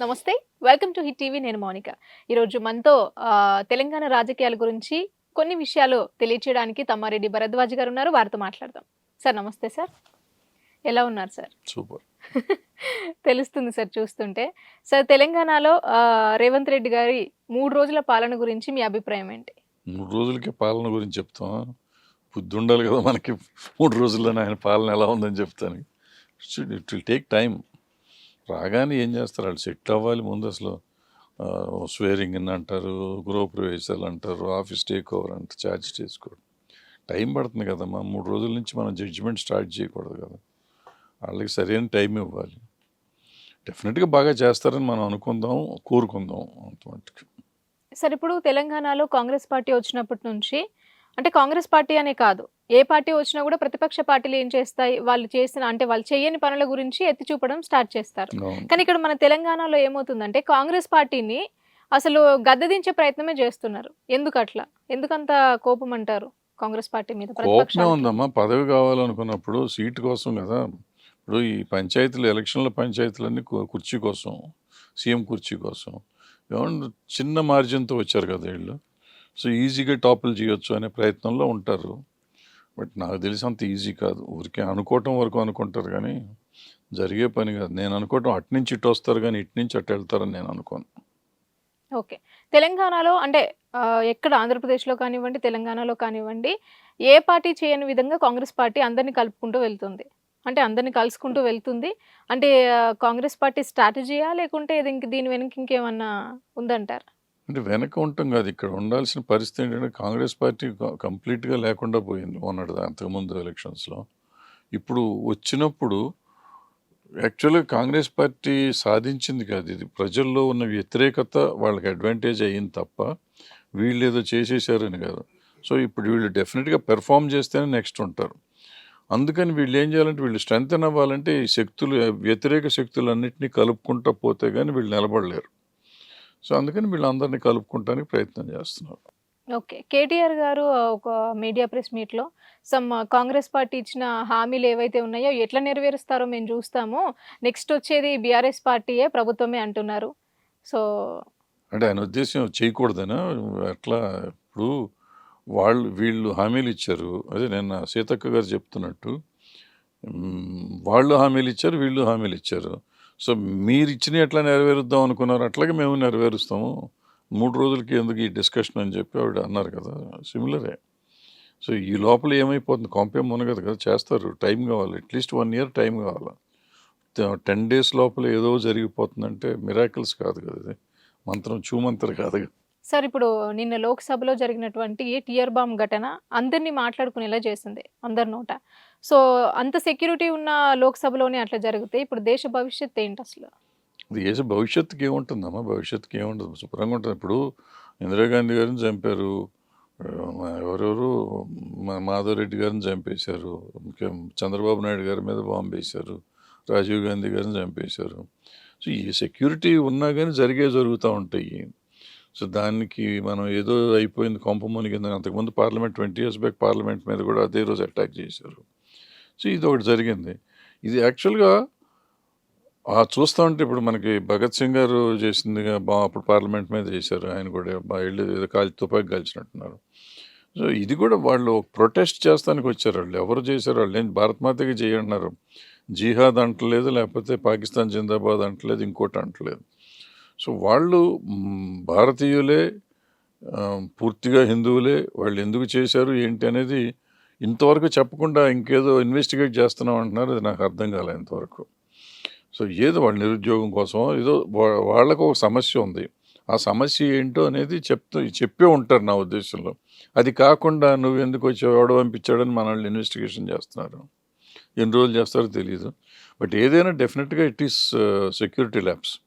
నమస్తే welcome to hit TV. నేను మౌనిక. ఈరోజు మనతో తెలంగాణ రాజకీయాల గురించి కొన్ని విషయాలు తెలియచేయడానికి తమ్మారెడ్డి భరద్వాజ్ గారు ఉన్నారు. వారితో మాట్లాడదాం. సార్ నమస్తే సార్. ఎలా ఉన్నారు సార్? సూపర్. తెలుస్తుంది సార్ చూస్తుంటే. సార్ తెలంగాణలో రేవంత్ రెడ్డి గారి మూడు రోజుల పాలన గురించి మీ అభిప్రాయం ఏంటి? మూడు రోజులకి పాలన గురించి చెప్తాం. బుద్ధి ఉండాలి కదా మనకి. మూడు రోజుల్లోనే ఆయన పాలన ఎలా ఉందని చెప్తాను ఇట్ విల్ టేక్ టైం రాగానే ఏం చేస్తారు? వాళ్ళు సెట్ అవ్వాలి ముందు అసలు. స్వేరింగ్ అని అంటారు గృహప్రవేశాలు అంటారు ఆఫీస్ టేక్ ఓవర్ అంటారు ఛార్జ్ చేసుకోవడం. టైం పడుతుంది కదమ్మా. మూడు రోజుల నుంచి మనం జడ్జిమెంట్ స్టార్ట్ చేయకూడదు కదా. వాళ్ళకి సరైన టైం ఇవ్వాలి. డెఫినెట్గా బాగా చేస్తారని మనం అనుకుందాం కోరుకుందాం అంత సార్ ఇప్పుడు తెలంగాణలో కాంగ్రెస్ పార్టీ వచ్చినప్పటి నుంచి అంటే కాంగ్రెస్ పార్టీ అనే కాదు. ఏ పార్టీ వచ్చినా కూడా ప్రతిపక్ష పార్టీలు ఏం చేస్తాయి? వాళ్ళు చేసిన అంటే వాళ్ళు చేయని పనుల గురించి ఎత్తి చూపడం స్టార్ట్ చేస్తారు. కానీ ఇక్కడ మన తెలంగాణలో ఏమవుతుందంటే కాంగ్రెస్ పార్టీని అసలు గద్దెదించే ప్రయత్నమే చేస్తున్నారు. ఎందుకు అట్లా? ఎందుకంత కోపం అంటారు కాంగ్రెస్ పార్టీ మీద కోపమే? ఉందమ్మా. పదవి కావాలనుకున్నప్పుడు సీటు కోసం కదా. ఇప్పుడు ఈ పంచాయతీలు ఎలక్షన్ల పంచాయతీలన్నీ కుర్చీ కోసం సీఎం కుర్చీ కోసం. చిన్న మార్జిన్తో వచ్చారు కదా వీళ్ళు. సో ఈజీగా టాపులు చేయొచ్చు అనే ప్రయత్నంలో ఉంటారు. బట్ నాకు తెలిసి అంత ఈజీ కాదు. ఊరికే అనుకోవటం వరకు అనుకుంటారు కానీ జరిగే పని కాదు. నేను అనుకోవటం అటు నుంచి ఇటు వస్తారు కానీ ఇటు నుంచి అటు వెళ్తారని నేను అనుకోను. ఓకే. తెలంగాణలో అంటే ఎక్కడ? ఆంధ్రప్రదేశ్లో కానివ్వండి తెలంగాణలో కానివ్వండి ఏ పార్టీ చేయని విధంగా కాంగ్రెస్ పార్టీ అందరినీ కలుపుకుంటూ వెళ్తుంది? అంటే అందరినీ కలుసుకుంటూ వెళ్తుంది. అంటే కాంగ్రెస్ పార్టీ స్ట్రాటజీయా? లేకుంటే ఇది ఇంక దీని వెనక ఇంకేమన్నా ఉందంటారు? అంటే వెనక ఉంటాం కాదు. ఇక్కడ ఉండాల్సిన పరిస్థితి ఏంటంటే కాంగ్రెస్ పార్టీ కంప్లీట్గా లేకుండా పోయింది మొన్నటి అంతకుముందు ఎలక్షన్స్లో. ఇప్పుడు వచ్చినప్పుడు యాక్చువల్గా కాంగ్రెస్ పార్టీ సాధించింది కాదు ఇది. ప్రజల్లో ఉన్న వ్యతిరేకత వాళ్ళకి అడ్వాంటేజ్ అయ్యింది తప్ప వీళ్ళు ఏదో చేసేసారని కాదు. సో ఇప్పుడు వీళ్ళు డెఫినెట్గా పెర్ఫామ్ చేస్తేనే నెక్స్ట్ ఉంటారు. అందుకని వీళ్ళు ఏం చేయాలంటే వీళ్ళు స్ట్రెంగ్త్ అవ్వాలంటే ఈ శక్తులు వ్యతిరేక శక్తులన్నింటినీ కలుపుకుంటా పోతే కానీ వీళ్ళు నిలబడలేరు. సో అందుకని వీళ్ళందరినీ కలుపుకుంటానికి ప్రయత్నం చేస్తున్నారు. ఓకే. కేటీఆర్ గారు ఒక మీడియా ప్రెస్ మీట్లో సమ్ కాంగ్రెస్ పార్టీ ఇచ్చిన హామీలు ఏవైతే ఉన్నాయో ఎట్లా నెరవేరుస్తారో మేము చూస్తాము. నెక్స్ట్ వచ్చేది బీఆర్ఎస్ పార్టీయే ప్రభుత్వమే అంటున్నారు. సో అంటే ఆయన ఉద్దేశం చేయకూడదనా? అట్లా ఇప్పుడు వాళ్ళు వీళ్ళు హామీలు ఇచ్చారు. అదే నిన్న సీతక్క గారు చెప్తున్నట్టు వాళ్ళు హామీలు ఇచ్చారు వీళ్ళు హామీలు ఇచ్చారు. సో మీరు ఇచ్చిన ఎట్లా నెరవేరుద్దాం అనుకున్నారు? అట్లాగే మేము నెరవేరుస్తాము. మూడు రోజులకి ఎందుకు ఈ డిస్కషన్ అని చెప్పి ఆవిడ అన్నారు కదా. సిమిలరే సో ఈ లోపల ఏమైపోతుంది? కాంపేం మునగదు కదా చేస్తారు. టైం కావాలి. At least one year time కావాలి. టెన్ డేస్ లోపల ఏదో జరిగిపోతుందంటే మిరాకిల్స్ కాదు కదా ఇది. మంత్రం చూమంతరు కాదు కదా. సార్ ఇప్పుడు నిన్న లోక్సభలో జరిగినటువంటి టియర్ బాంబ్ ఘటన అందరినీ మాట్లాడుకునేలా చేసింది అందరి నోట. సో అంత సెక్యూరిటీ ఉన్న లోక్సభలోనే అట్లా జరిగితే ఇప్పుడు దేశ భవిష్యత్ ఏంటి అసలు? దేశ భవిష్యత్తుకి ఏముంటుందమ్మా? భవిష్యత్తుకి ఏముంటుంది శుభ్రంగా ఉంటుంది. ఇప్పుడు ఇందిరాగాంధీ గారిని చంపారు ఎవరెవరు? మా- మాధవరెడ్డి గారిని చంపేశారు చంద్రబాబు నాయుడు గారి మీద బాంబు వేశారు రాజీవ్ గాంధీ గారిని చంపేశారు. సో ఈ సెక్యూరిటీ ఉన్నా కానీ జరిగే జరుగుతూ ఉంటాయి. సో దానికి మనం ఏదో అయిపోయింది కొంప కింద అంతకుముందు parliament twenty years back parliament మీద కూడా అదే రోజు అటాక్ చేశారు. సో ఇది ఒకటి జరిగింది. ఇది యాక్చువల్గా ఆ చూస్తూ ఉంటే ఇప్పుడు మనకి భగత్ సింగ్ గారు చేసిందిగా బా అప్పుడు పార్లమెంట్ మీద చేశారు. ఆయన కూడా బా వెళ్ళి ఏదో కాల్చి తుపాకి కాల్చినట్టున్నారు. సో ఇది కూడా వాళ్ళు ప్రొటెస్ట్ చేస్తానికి వచ్చారు. వాళ్ళు ఎవరు చేశారు? వాళ్ళు ఏం భారత్ మాతకి చేయన్నారు జిహాద్ అంటలేదు లేకపోతే పాకిస్తాన్ జిందాబాద్ అంటలేదు ఇంకోటి అంటలేదు. సో వాళ్ళు భారతీయులే పూర్తిగా హిందువులే వాళ్ళు ఎందుకు చేశారు ఏంటి అనేది ఇంతవరకు చెప్పకుండా ఇంకేదో ఇన్వెస్టిగేట్ చేస్తున్నాం అంటున్నారు అది నాకు అర్థం కాలే ఇంతవరకు. సో ఏదో వాళ్ళ నిరుద్యోగం కోసం ఏదో వా- వాళ్ళకు ఒక సమస్య ఉంది. ఆ సమస్య ఏంటో అనేది చెప్తూ చెప్పే ఉంటారు నా ఉద్దేశంలో. అది కాకుండా నువ్వు ఎందుకు వచ్చావు ఎవడో పంపించాడని మన వాళ్ళు ఇన్వెస్టిగేషన్ చేస్తున్నారు. ఎన్ని రోజులు చేస్తారో తెలియదు బట్ ఏదైనా డెఫినెట్గా ఇట్ ఈస్ సెక్యూరిటీ ల్యాబ్స్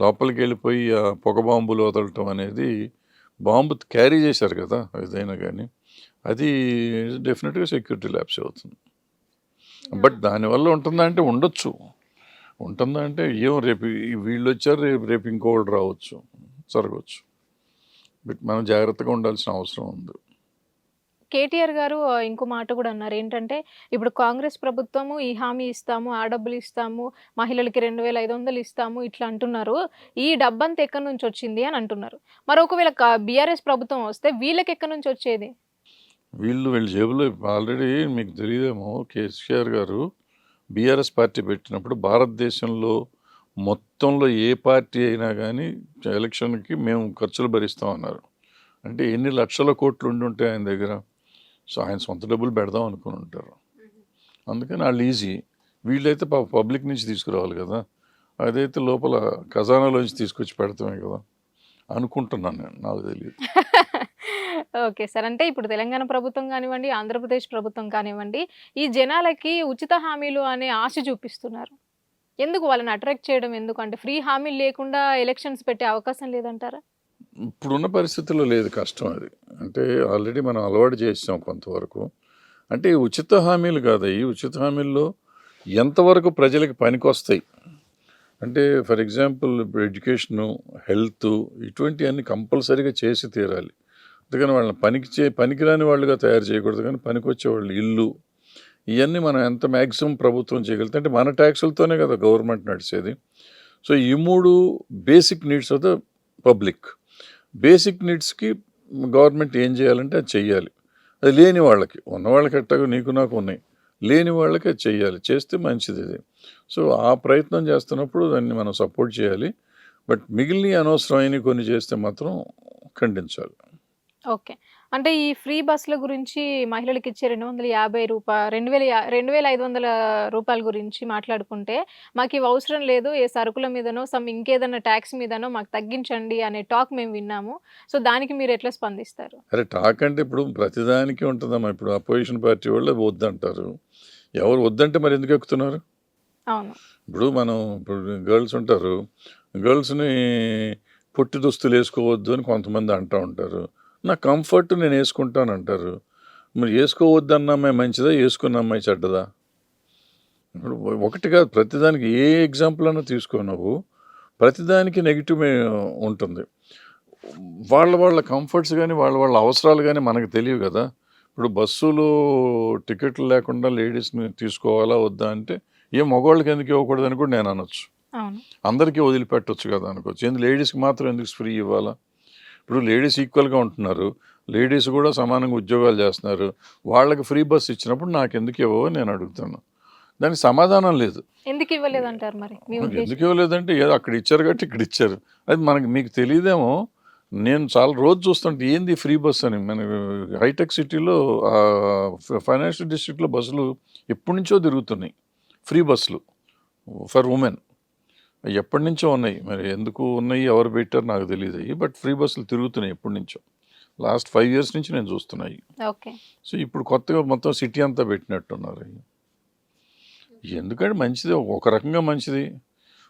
లోపలికి వెళ్ళిపోయి ఆ పొగ బాంబులు వదలటం అనేది బాంబు క్యారీ చేశారు కదా ఏదైనా కానీ. అది డెఫినెట్గా సెక్యూరిటీ ల్యాబ్స్ అవుతుంది. బట్ దానివల్ల ఉంటుందా అంటే ఉండొచ్చు. ఉంటుందా అంటే ఏం రేపు వీళ్ళు వచ్చారు రేపు రేపు ఇంకోళ్ళు రావచ్చు జరగవచ్చు. బట్ మనం జాగ్రత్తగా ఉండాల్సిన అవసరం ఉంది. కేటీఆర్ గారు ఇంకో మాట కూడా అన్నారు. ఏంటంటే ఇప్పుడు కాంగ్రెస్ ప్రభుత్వము ఈ హామీ ఇస్తాము ఆ డబ్బులు ఇస్తాము మహిళలకి రెండు వేల ఐదు వందలు ఇస్తాము ఇట్లా అంటున్నారు. ఈ డబ్బంతా ఎక్కడి నుంచి వచ్చింది అని అంటున్నారు. మరి ఒకవేళ బీఆర్ఎస్ ప్రభుత్వం వస్తే వీళ్ళకి ఎక్కడి నుంచి వచ్చేది? వీళ్ళు వీళ్ళ జేబులో ఆల్రెడీ మీకు తెలియదేమో కేసీఆర్ గారు బీఆర్ఎస్ పార్టీ పెట్టినప్పుడు భారతదేశంలో మొత్తంలో ఏ పార్టీ అయినా కానీ ఎలక్షన్కి మేము ఖర్చులు భరిస్తామన్నారు. అంటే ఎన్ని లక్షల కోట్లు ఉండి ఉంటాయి ఆయన దగ్గర? సో ఆయన సొంత డబ్బులు పెడదాం అనుకుని ఉంటారు. అందుకని వాళ్ళు ఈజీ. వీళ్ళైతే పబ్లిక్ నుంచి తీసుకురావాలి కదా. అదైతే లోపల ఖజానాలోంచి తీసుకొచ్చి పెడతామే కదా. అనుకుంటున్నాను నేను నాకు తెలియదు. Okay sir. అంటే ఇప్పుడు తెలంగాణ ప్రభుత్వం కానివ్వండి ఆంధ్రప్రదేశ్ ప్రభుత్వం కానివ్వండి ఈ జనాలకి ఉచిత హామీలు అనే ఆశ చూపిస్తున్నారు. ఎందుకు వాళ్ళని అట్రాక్ట్ చేయడం ఎందుకు? అంటే ఫ్రీ హామీలు లేకుండా ఎలక్షన్స్ పెట్టే అవకాశం లేదంటారా? ఇప్పుడున్న పరిస్థితుల్లో లేదు కష్టం అది. అంటే ఆల్రెడీ మనం అలవాటు చేసాం కొంతవరకు. అంటే ఉచిత హామీలు కాదు ఈ ఉచిత హామీల్లో ఎంతవరకు ప్రజలకు పనికొస్తాయి? అంటే ఫర్ ఎగ్జాంపుల్ ఇప్పుడు ఎడ్యుకేషను హెల్త్ ఇటువంటివన్నీ కంపల్సరీగా చేసి తీరాలి. అందుకని వాళ్ళని పనికి చే పనికిరాని వాళ్ళుగా తయారు చేయకూడదు. కానీ పనికొచ్చే వాళ్ళు ఇల్లు ఇవన్నీ మనం ఎంత మ్యాక్సిమం ప్రభుత్వం చేయగలుగుతాం అంటే మన ట్యాక్సులతోనే కదా గవర్నమెంట్ నడిచేది సో ఈ మూడు basic needs of the public. Basic నీడ్స్కి government ఏం చేయాలంటే అది చెయ్యాలి. అది లేని వాళ్ళకి ఉన్న వాళ్ళకి ఎట్టగా నీకు నాకు ఉన్నాయి లేని వాళ్ళకి అది చెయ్యాలి చేస్తే మంచిది ఇది. సో ఆ ప్రయత్నం చేస్తున్నప్పుడు దాన్ని మనం సపోర్ట్ చేయాలి. బట్ మిగిలిన అనవసరమైన కొన్ని చేస్తే మాత్రం ఖండించాలి. ఓకే. అంటే ఈ ఫ్రీ బస్సుల గురించి మహిళలకు ఇచ్చే రెండు వందల యాభై రూపాయ రెండు వేల యా- రెండు వేల ఐదు వందల రూపాయల గురించి మాట్లాడుకుంటే మాకు ఇవి అవసరం లేదు ఏ సరుకుల మీదనో సమ్ ఇంకేదన్నా ట్యాక్స్ మీదనో మాకు తగ్గించండి అనే టాక్ మేము విన్నాము. సో దానికి మీరు ఎట్లా స్పందిస్తారు? అరే టాక్ అంటే ఇప్పుడు ప్రతిదానికి ఉంటుందమ్మా. ఇప్పుడు అపోజిషన్ పార్టీ వాళ్ళు వద్దంటారు. ఎవరు వద్దంటే మరి ఎందుకు ఎక్కుతున్నారు? అవును. ఇప్పుడు మనం ఇప్పుడు గర్ల్స్ ఉంటారు. గర్ల్స్ని పొట్టి దుస్తులు వేసుకోవద్దు అని కొంతమంది అంటూ ఉంటారు. నా కంఫర్ట్ నేను వేసుకుంటాను అంటారు మరి వేసుకోవద్దు అన్న అమ్మాయి మంచిదా? వేసుకున్న అమ్మాయి చెడ్డదా? ఇప్పుడు ఒకటి కాదు ప్రతిదానికి ఏ ఎగ్జాంపుల్ అన్నా తీసుకో నువ్వు. ప్రతిదానికి నెగిటివ్ ఉంటుంది. వాళ్ళ వాళ్ళ కంఫర్ట్స్ కానీ వాళ్ళ వాళ్ళ అవసరాలు కానీ మనకు తెలియవు కదా. ఇప్పుడు బస్సులో టికెట్లు లేకుండా లేడీస్ని తీసుకోవాలా వద్దా అంటే ఏ మగవాళ్ళకి ఎందుకు ఇవ్వకూడదని కూడా నేను అనొచ్చు. అందరికీ వదిలిపెట్టొచ్చు కదా అనుకోవచ్చు. ఎందుకు? లేడీస్కి మాత్రం ఎందుకు ఫ్రీ ఇవ్వాలా? ఇప్పుడు లేడీస్ ఈక్వల్గా ఉంటున్నారు. లేడీస్ కూడా సమానంగా ఉద్యోగాలు చేస్తున్నారు. వాళ్ళకి ఫ్రీ బస్ ఇచ్చినప్పుడు నాకు ఎందుకు ఇవ్వవో నేను అడుగుతాను. దానికి సమాధానం లేదు. ఎందుకు ఇవ్వలేదు అంటారు మరి ఎందుకు ఇవ్వలేదంటే ఏదో అక్కడ ఇచ్చారు కాబట్టి ఇక్కడ ఇచ్చారు. అది మనకి మీకు తెలియదేమో. నేను చాలా రోజు చూస్తుంటే ఏంది ఫ్రీ బస్ అని? మన హైటెక్ సిటీలో ఫైనాన్షియల్ డిస్ట్రిక్ట్లో బస్సులు ఎప్పటి నుంచో తిరుగుతున్నాయి. ఫ్రీ బస్సులు ఫర్ ఉమెన్. ఎప్పటి నుంచో ఉన్నాయి. మరి ఎందుకు ఉన్నాయి? ఎవరు పెట్టారు? నాకు తెలియదు అయ్యి బట్ ఫ్రీ బస్సులు తిరుగుతున్నాయి ఎప్పటి నుంచో. లాస్ట్ ఫైవ్ ఇయర్స్ నుంచి నేను చూస్తున్నాయి. ఓకే. సో ఇప్పుడు కొత్తగా మొత్తం సిటీ అంతా పెట్టినట్టున్నారు. ఎందుకంటే మంచిది. ఒక రకంగా మంచిది.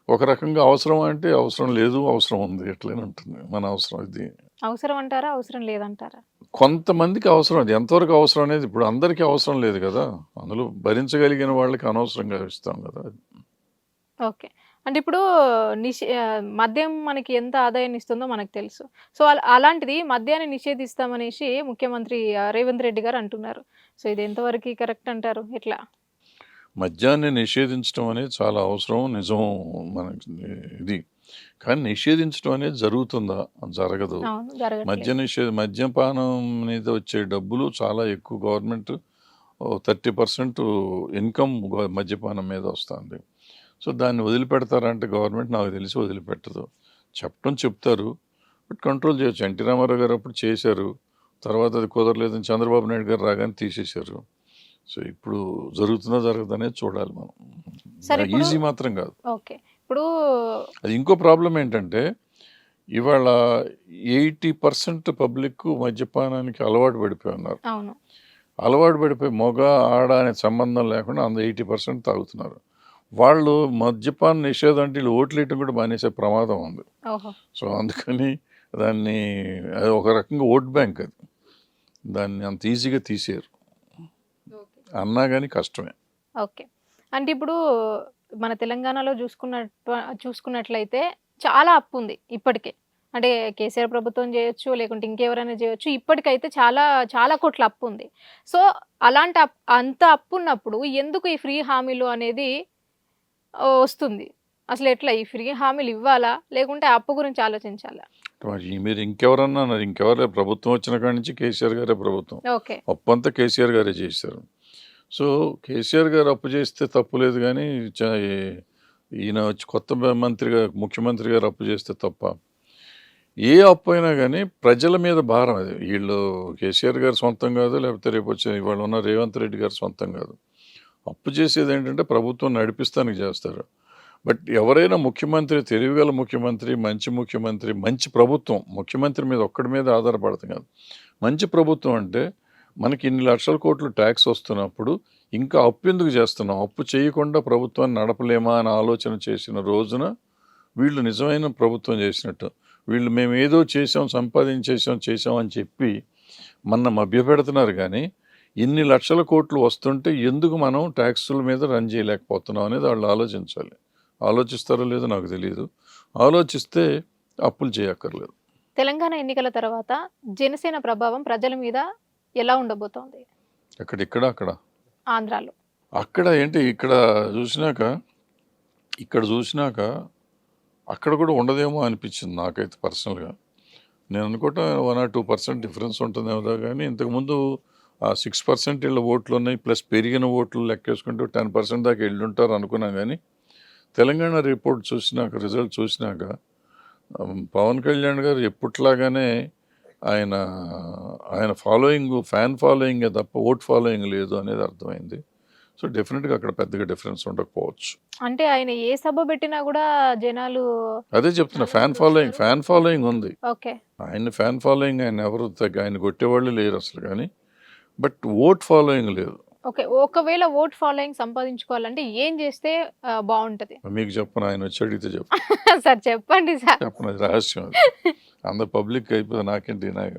ఒక రకంగా అవసరం అంటే అవసరం లేదు అవసరం ఉంది. ఎట్లనే ఉంటుంది. మన అవసరం ఇది. అవసరం అంటారా? అవసరం లేదంటారా? కొంతమందికి అవసరం అది. ఎంతవరకు అవసరం అనేది ఇప్పుడు అందరికీ అవసరం లేదు కదా. అందులో భరించగలిగిన వాళ్ళకి అనవసరంగా ఇస్తాం కదా. ఓకే. అంటే ఇప్పుడు నిషే మద్యం మనకి ఎంత ఆదాయాన్ని ఇస్తుందో మనకు తెలుసు. సో అల- అలాంటిది మద్యాన్ని నిషేధిస్తామనేసి ముఖ్యమంత్రి రేవంత్ రెడ్డి గారు అంటున్నారు. సో ఇది ఎంతవరకు కరెక్ట్ అంటారు? ఎట్లా? మద్యాన్ని నిషేధించడం అనేది చాలా అవసరం నిజం మనకి ఇది. కానీ నిషేధించడం అనేది జరుగుతుందా? జరగదు. మద్య నిషేధ మద్యపానం మీద వచ్చే డబ్బులు చాలా ఎక్కువ. గవర్నమెంట్ థర్టీ పర్సెంట్ ఇన్కమ్ మద్యపానం మీద వస్తుంది. సో దాన్ని వదిలిపెడతారంటే గవర్నమెంట్ నాకు తెలిసి వదిలిపెట్టదు. చెప్పడం చెప్తారు. బట్ కంట్రోల్ చేయొచ్చు. ఎన్టీ రామారావు గారు అప్పుడు చేశారు. తర్వాత అది కుదరలేదని చంద్రబాబు నాయుడు గారు రాగానే తీసేశారు. సో ఇప్పుడు జరుగుతుందా జరగదు అనేది చూడాలి మనం. ఈజీ మాత్రం కాదు. ఓకే. ఇప్పుడు అది ఇంకో ప్రాబ్లం ఏంటంటే ఇవాళ ఎయిటీ పర్సెంట్ పబ్లిక్ మద్యపానానికి అలవాటు పడిపోయి ఉన్నారు. అలవాటు పడిపోయి మొగ ఆడ అనే సంబంధం లేకుండా అంత ఎయిటీ పర్సెంట్ తాగుతున్నారు. వాళ్ళు మద్యపాన నిషేధం అంటే వీళ్ళు ఓట్లు వేయటం కూడా మానేసే ప్రమాదం ఉంది. సో అందుకని దాన్ని అది ఒక రకంగా ఓట్ బ్యాంక్ అది. దాన్ని అంత ఈజీగా తీసేయరు. అన్నా కానీ కష్టమే. ఓకే. అంటే ఇప్పుడు మన తెలంగాణలో చూసుకున్నట్టు చూసుకున్నట్లయితే చాలా అప్పు ఉంది ఇప్పటికే. అంటే కేసీఆర్ ప్రభుత్వం చేయొచ్చు లేకుంటే ఇంకెవరైనా చేయొచ్చు. ఇప్పటికైతే చాలా చాలా కోట్ల అప్పు ఉంది. సో అలాంటి అంత అప్పు ఉన్నప్పుడు ఎందుకు ఈ ఫ్రీ హామీలు అనేది వస్తుంది. అసలు ఎట్లా? ఈ ఫ్రీ హామీలు ఇవ్వాలా? లేకుంటే అప్పు గురించి ఆలోచించాలా? మరి ఇంకెవరన్నా అన్నారు. ఇంకెవరే? ప్రభుత్వం వచ్చిన కాడి నుంచి కేసీఆర్ గారే ప్రభుత్వం. ఓకే. అప్పు అంతా కేసీఆర్ గారే చేశారు. సో కేసీఆర్ గారు అప్పు చేస్తే తప్పు లేదు కానీ ఈయన వచ్చి కొత్త మంత్రిగా ముఖ్యమంత్రి గారు అప్పు చేస్తే తప్ప ఏ అప్పు అయినా కానీ ప్రజల మీద భారం అది. వీళ్ళు కేసీఆర్ గారు సొంతం కాదు లేకపోతే రేపు వచ్చే ఇవాళ ఉన్న రేవంత్ రెడ్డి గారు సొంతం కాదు. అప్పు చేసేది ఏంటంటే ప్రభుత్వం నడిపిస్తానికి చేస్తారు. బట్ ఎవరైనా ముఖ్యమంత్రి తెలివిగల ముఖ్యమంత్రి మంచి ముఖ్యమంత్రి మంచి ప్రభుత్వం ముఖ్యమంత్రి మీద ఒక్కడి మీద ఆధారపడతాం కాదు. మంచి ప్రభుత్వం అంటే మనకి ఇన్ని లక్షల కోట్లు ట్యాక్స్ వస్తున్నప్పుడు ఇంకా అప్పు ఎందుకు చేస్తున్నాం? అప్పు చేయకుండా ప్రభుత్వాన్ని నడపలేమా అని ఆలోచన చేసిన రోజున వీళ్ళు నిజమైన ప్రభుత్వం చేసినట్టు వీళ్ళు మేము ఏదో చేసాం సంపాదించేసాం చేసాం అని చెప్పి మన మభ్యపెడుతున్నారు కానీ ఇన్ని లక్షల కోట్లు వస్తుంటే ఎందుకు మనం ట్యాక్సుల మీద రన్ చేయలేకపోతున్నాం అనేది వాళ్ళు ఆలోచించాలి. ఆలోచిస్తారో లేదో నాకు తెలియదు ఆలోచిస్తే అప్పులు చేయక్కర్లేదు. తెలంగాణ ఎన్నికల తర్వాత జనసేన ప్రభావం ప్రజల మీద ఎలా ఉండబోతోంది? అక్కడ ఇక్కడ అక్కడ? ఆంధ్రాలో. అక్కడ ఏంటి? ఇక్కడ చూసినాక ఇక్కడ చూసినాక అక్కడ కూడా ఉండదేమో అనిపించింది నాకైతే పర్సనల్గా. నేను అనుకుంటా one or two percent difference ఉంటుందేమో కానీ ఇంతకుముందు ఆ సిక్స్ పర్సెంట్ వీళ్ళ ఓట్లు ఉన్నాయి ప్లస్ పెరిగిన ఓట్లు లెక్కేసుకుంటూ టెన్ పర్సెంట్ దాకా వెళ్ళుంటారు అనుకున్నాం కానీ తెలంగాణ రిపోర్ట్ చూసినాక రిజల్ట్ చూసినాక పవన్ కళ్యాణ్ గారు ఎప్పట్లాగానే ఆయన ఆయన ఫాలోయింగ్ ఫ్యాన్ ఫాలోయింగ్ తప్ప ఓట్ ఫాలోయింగ్ లేదు అనేది అర్థమైంది. సో డెఫినెట్గా అక్కడ పెద్దగా డిఫరెన్స్ ఉండకపోవచ్చు. అంటే ఆయన ఏ సభ పెట్టినా కూడా జనాలు అదే చెప్తున్నా ఫ్యాన్ ఫాలోయింగ్ ఫ్యాన్ ఫాలోయింగ్ ఉంది. ఓకే. ఆయన ఫ్యాన్ ఫాలోయింగ్ ఆయన ఎవరు తగ్గ ఆయన కొట్టేవాళ్ళు లేరు అసలు కానీ బట్ ఓట్ ఫాలోయింగ్ లేదు. ఓకే ఒకవేళ ఓట్ ఫాలోయింగ్ సంపాదించుకోవాలంటే ఏం చేస్తే బాగుంటది? మీకు చెప్పను ఆయన వచ్చి అడిగితే చెప్పు. సార్ చెప్పండి సార్. చెప్పను రహస్యం అది. అందరు పబ్లిక్ అయిపోతే నాకేంటి నాకు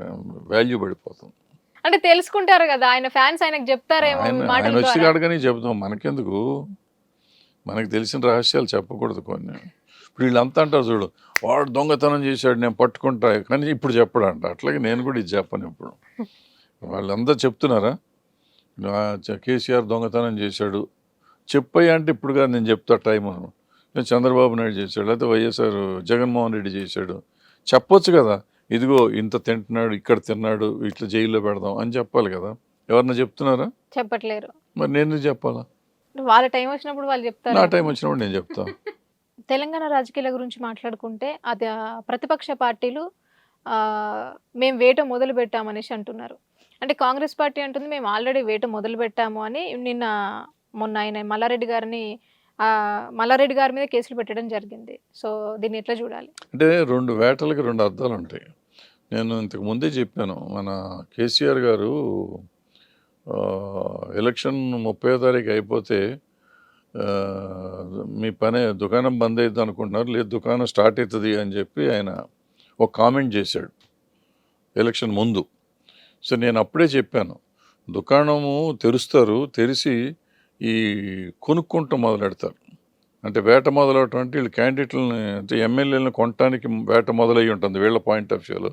వాల్యూ పడిపోతుంది. అంటే తెలుసుకుంటారు కదా ఆయన ఫ్యాన్స్ ఆయనకు చెప్తారేమో ఆయన వచ్చి. అడగని చెబుతాం మనకెందుకు? మనకు తెలిసిన రహస్యాలు చెప్పకూడదు కొన్ని. ఇప్పుడు వీళ్ళంతా అంటారు చూడు వాడు దొంగతనం చేశాడు నేను పట్టుకుంటా కానీ ఇప్పుడు చెప్పడంట. అట్లాగే నేను కూడా ఇది చెప్పను ఇప్పుడు వాళ్ళందరూ చెప్తున్నారా? కేసీఆర్ దొంగతనం చేశాడు. చెప్పయ్యా అంటే ఇప్పుడు కాదు నేను చెప్తా టైం చంద్రబాబు నాయుడు చేశాడు లేకపోతే వైఎస్ఆర్ జగన్మోహన్ రెడ్డి చేశాడు. చెప్పొచ్చు కదా. ఇదిగో ఇంత తింటున్నాడు ఇక్కడ తిన్నాడు ఇట్లా జైల్లో పెడదాం అని చెప్పాలి కదా. ఎవరన్నా చెప్తున్నారా? చెప్పట్లేరు. మరి నేను చెప్పాలా? వాళ్ళ టైం వచ్చినప్పుడు వాళ్ళు నా చెప్తారు టైం వచ్చినప్పుడు నేను చెప్తా. తెలంగాణ రాజకీయాల గురించి మాట్లాడుకుంటే అది ప్రతిపక్ష పార్టీలు మేము వేట మొదలు పెట్టామనేసి అంటున్నారు. అంటే కాంగ్రెస్ పార్టీ అంటుంది మేము ఆల్రెడీ వేట మొదలు పెట్టాము అని నిన్న మొన్న ఆయన మల్లారెడ్డి గారిని మల్లారెడ్డి గారి మీద కేసులు పెట్టడం జరిగింది. సో దీన్ని ఎట్లా చూడాలి? అంటే రెండు వేటలకి రెండు అర్థాలు ఉంటాయి. నేను ఇంతకు ముందే చెప్పాను మన కేసీఆర్ గారు ఎలక్షన్ ముప్పై తారీఖు అయిపోతే మీ పని దుకాణం బంద్ అవుతుంది అనుకుంటున్నారు లేదు దుకాణం స్టార్ట్ అవుతుంది అని చెప్పి ఆయన ఒక కామెంట్ చేశాడు ఎలక్షన్ ముందు. సో నేను అప్పుడే చెప్పాను దుకాణము తెరుస్తారు తెరిచి ఈ కొనుక్కుంటూ మొదలెడతారు. అంటే వేట మొదలవటం అంటే వీళ్ళు క్యాండిడేట్లని అంటే ఎమ్మెల్యేలను కొనటానికి వేట మొదలయ్యి ఉంటుంది వీళ్ళ పాయింట్ ఆఫ్ వ్యూలో.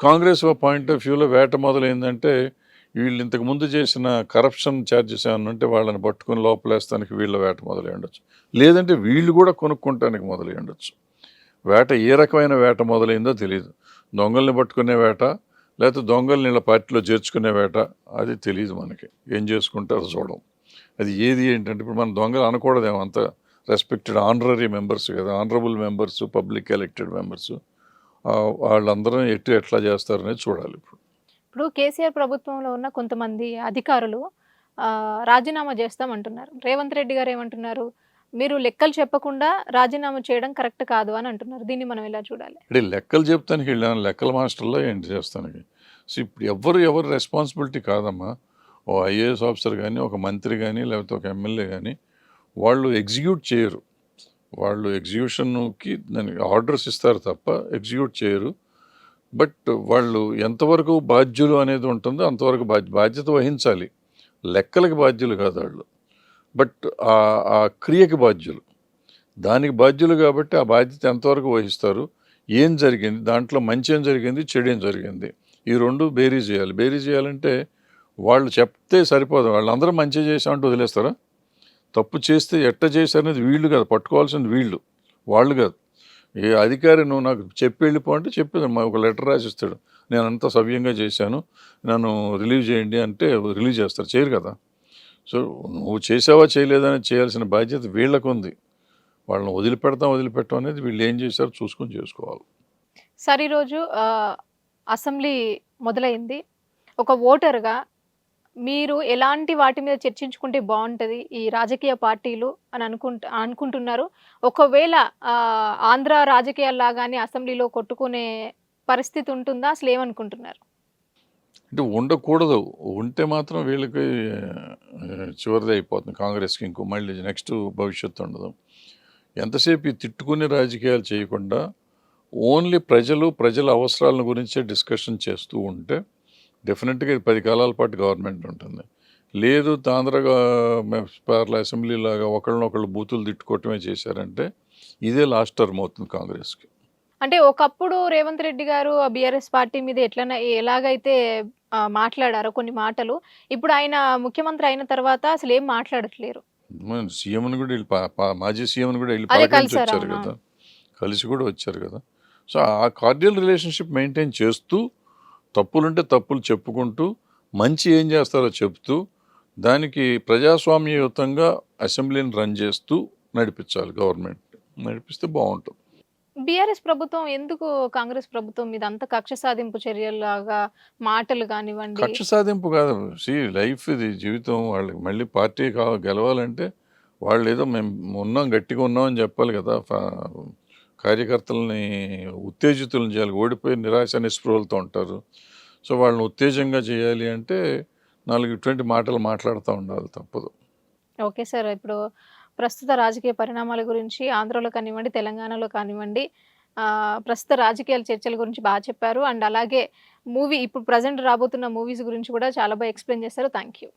కాంగ్రెస్ పాయింట్ ఆఫ్ వ్యూలో వేట మొదలైందంటే వీళ్ళు ఇంతకు ముందు చేసిన కరప్షన్ ఛార్జెస్ ఏమైనా ఉంటే వాళ్ళని పట్టుకుని లోపలేస్తానికి వీళ్ళ వేట మొదలై ఉండొచ్చు. లేదంటే వీళ్ళు కూడా కొనుక్కుంటానికి మొదలై ఉండొచ్చు. వేట ఏ రకమైన వేట మొదలైందో తెలియదు దొంగల్ని పట్టుకునే వేట లేకపోతే దొంగలు నీళ్ళ పార్టీలో చేర్చుకునే వేట అది తెలియదు మనకి. ఏం చేసుకుంటారో చూడడం అది ఏది ఏంటంటే ఇప్పుడు మనం దొంగలు అనకూడదేమో అంత రెస్పెక్టెడ్ ఆనరరీ మెంబర్స్ కదా honourable members public elected members వాళ్ళందరూ ఎటు ఎట్లా చేస్తారనేది చూడాలి ఇప్పుడు. ఇప్పుడు కేసీఆర్ ప్రభుత్వంలో ఉన్న కొంతమంది అధికారులు రాజీనామా చేస్తామంటున్నారు. రేవంత్ రెడ్డి గారు ఏమంటున్నారు? మీరు లెక్కలు చెప్పకుండా రాజీనామా చేయడం కరెక్ట్ కాదు అని అంటున్నారు. దీన్ని మనం ఎలా చూడాలి? అంటే లెక్కలు చెప్తానికి వెళ్ళాను లెక్కల మాస్టర్లో ఏంటి చేస్తానికి? సో ఇప్పుడు ఎవరు ఎవరు రెస్పాన్సిబిలిటీ కాదమ్మా. ఓ ఐఏఎస్ ఆఫీసర్ కానీ ఒక మంత్రి కానీ లేకపోతే ఒక ఎమ్మెల్యే కానీ వాళ్ళు ఎగ్జిక్యూట్ చేయరు. వాళ్ళు ఎగ్జిక్యూషన్కి దానికి ఆర్డర్స్ ఇస్తారు తప్ప ఎగ్జిక్యూట్ చేయరు. బట్ వాళ్ళు ఎంతవరకు బాధ్యులు అనేది ఉంటుందో అంతవరకు బాధ్యత వహించాలి. లెక్కలకి బాధ్యులు కాదు వాళ్ళు. బట్ ఆ- క్రియకి బాధ్యులు. దానికి బాధ్యులు కాబట్టి ఆ బాధ్యత ఎంతవరకు వహిస్తారు? ఏం జరిగింది? దాంట్లో మంచి ఏం జరిగింది? చెడు ఏం జరిగింది? ఈ రెండు బేరీ చేయాలి. బేరీ చేయాలంటే వాళ్ళు చెప్తే సరిపోదు. వాళ్ళందరూ మంచి చేసామంటే వదిలేస్తారా? తప్పు చేస్తే ఎట్ట చేశారనేది వీళ్ళు కాదు. పట్టుకోవాల్సింది వీళ్ళు. వాళ్ళు కాదు. ఏ అధికారి నువ్వు నాకు చెప్పి వెళ్ళిపో అంటే చెప్పేది. మా ఒక లెటర్ రాసిస్తాడు. నేను అంతా సవ్యంగా చేశాను. నన్ను రిలీవ్ చేయండి అంటే రిలీవ్ చేస్తారు. చేయరు కదా? సో నువ్వు చేసావా చేయలేదని చేయాల్సిన బాధ్యత వీళ్ళకు ఉంది వాళ్ళని వదిలిపెడతాం వదిలిపెట్టం అనేది వీళ్ళు ఏం చేశారో చూసుకొని చేసుకోవాలి. సార్ ఈరోజు అసెంబ్లీ మొదలైంది. ఒక ఓటర్గా మీరు ఎలాంటి వాటి మీద చర్చించుకుంటే బాగుంటుంది? ఈ రాజకీయ పార్టీలు అని అనుకుంటు అనుకుంటున్నారు. ఒకవేళ ఆంధ్ర రాజకీయాల్లాగానే అసెంబ్లీలో కొట్టుకునే పరిస్థితి ఉంటుందా? అసలు ఏమనుకుంటున్నారు అంటే ఉండకూడదు. ఉంటే మాత్రం వీళ్ళకి చివరిది అయిపోతుంది. కాంగ్రెస్కి ఇంకో మళ్ళీ నెక్స్ట్ భవిష్యత్తు ఉండదు. ఎంతసేపు ఈ తిట్టుకునే రాజకీయాలు చేయకుండా ఓన్లీ ప్రజలు ప్రజల అవసరాల గురించే డిస్కషన్ చేస్తూ ఉంటే డెఫినెట్గా ఇది పది కాలాల పాటు గవర్నమెంట్ ఉంటుంది. లేదు తాంధ్రగా పార్ల అసెంబ్లీ లాగా ఒకళ్ళనొకళ్ళు బూతులు తిట్టుకోవటమే చేశారంటే ఇదే లాస్ట్ టర్మ్ అవుతుంది కాంగ్రెస్కి. అంటే ఒకప్పుడు రేవంత్ రెడ్డి గారు బీఆర్ఎస్ పార్టీ మీద ఎట్లన ఎలాగైతే మాట్లాడారో కొన్ని మాటలు ఇప్పుడు ఆయన ముఖ్యమంత్రి అయిన తర్వాత అసలు ఏం మాట్లాడట్లేరు. సీఎంని కూడా వెళ్ళి మాజీ సీఎంని కూడా వెళ్ళి వచ్చారు కదా. కలిసి కూడా వచ్చారు కదా. సో ఆ కార్డియల్ రిలేషన్షిప్ మెయింటైన్ చేస్తూ తప్పులుంటే తప్పులు చెప్పుకుంటూ మంచి ఏం చేస్తారో చెప్తూ దానికి ప్రజాస్వామ్యయుతంగా అసెంబ్లీని రన్ చేస్తూ నడిపించాలి గవర్నమెంట్. నడిపిస్తే బాగుంటుంది. బీఆర్ఎస్ ప్రభుత్వం ఎందుకు కాంగ్రెస్ ప్రభుత్వం మీద అంత కక్ష సాధింపు చర్యలాగా మాటలు కానివ్వండి? కక్ష సాధింపు కాదు. సి లైఫ్ ఇది జీవితం. వాళ్ళకి మళ్ళీ పార్టీ గెలవాలంటే వాళ్ళు ఏదో మేము ఉన్నాం గట్టిగా ఉన్నాం అని చెప్పాలి కదా. కార్యకర్తలని ఉత్తేజితులను చేయాలి ఓడిపోయి నిరాశ నిస్పృహలతో ఉంటారు. సో వాళ్ళని ఉత్తేజంగా చేయాలి అంటే నాలుగు ఇటువంటి మాటలు మాట్లాడుతూ ఉండాలి తప్పదు. Okay sir. ఇప్పుడు ప్రస్తుత రాజకీయ పరిణామాల గురించి ఆంధ్రలో కానివ్వండి తెలంగాణలో కానివ్వండి ప్రస్తుత రాజకీయాల చర్చల గురించి బాగా చెప్పారు. అండ్ అలాగే మూవీ ఇప్పుడు ప్రజెంట్ రాబోతున్న మూవీస్ గురించి కూడా చాలా బాగా ఎక్స్ప్లెయిన్ చేశారు. Thank you.